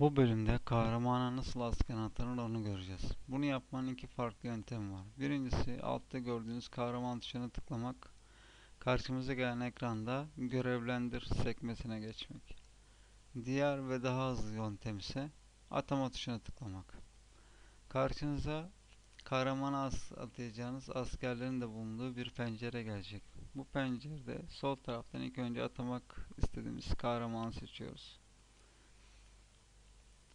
Bu bölümde kahramana nasıl asker atanır onu göreceğiz. Bunu yapmanın iki farklı yöntemi var. Birincisi altta gördüğünüz kahraman tuşuna tıklamak. Karşımıza gelen ekranda görevlendir sekmesine geçmek. Diğer ve daha hızlı yöntem ise atama tuşuna tıklamak. Karşınıza kahramana as atayacağınız askerlerin de bulunduğu bir pencere gelecek. Bu pencerede sol taraftan ilk önce atamak istediğimiz kahramanı seçiyoruz.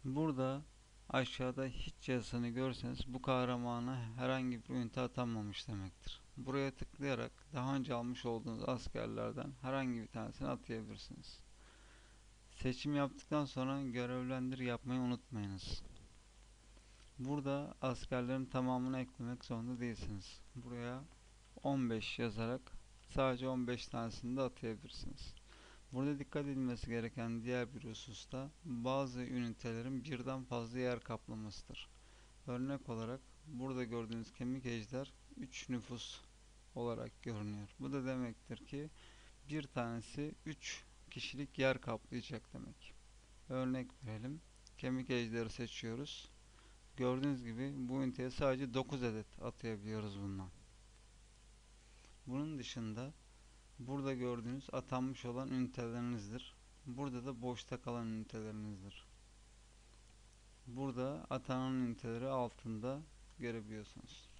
Burada aşağıda hiç yazısını görseniz bu kahramana herhangi bir ünite atanmamış demektir. Buraya tıklayarak daha önce almış olduğunuz askerlerden herhangi bir tanesini atayabilirsiniz. Seçim yaptıktan sonra görevlendir yapmayı unutmayınız. Burada askerlerin tamamını eklemek zorunda değilsiniz. Buraya 15 yazarak sadece 15 tanesini de atayabilirsiniz. Burada dikkat edilmesi gereken diğer bir husus da bazı ünitelerin birden fazla yer kaplamasıdır. Örnek olarak burada gördüğünüz kemik ejder 3 nüfus olarak görünüyor. Bu da demektir ki bir tanesi 3 kişilik yer kaplayacak demek. Örnek verelim. Kemik ejderi seçiyoruz. Gördüğünüz gibi bu üniteye sadece 9 adet atayabiliyoruz bundan. Bunun dışında burada gördüğünüz atanmış olan ünitelerinizdir. Burada da boşta kalan ünitelerinizdir. Burada atanan üniteleri altında görebiliyorsunuz.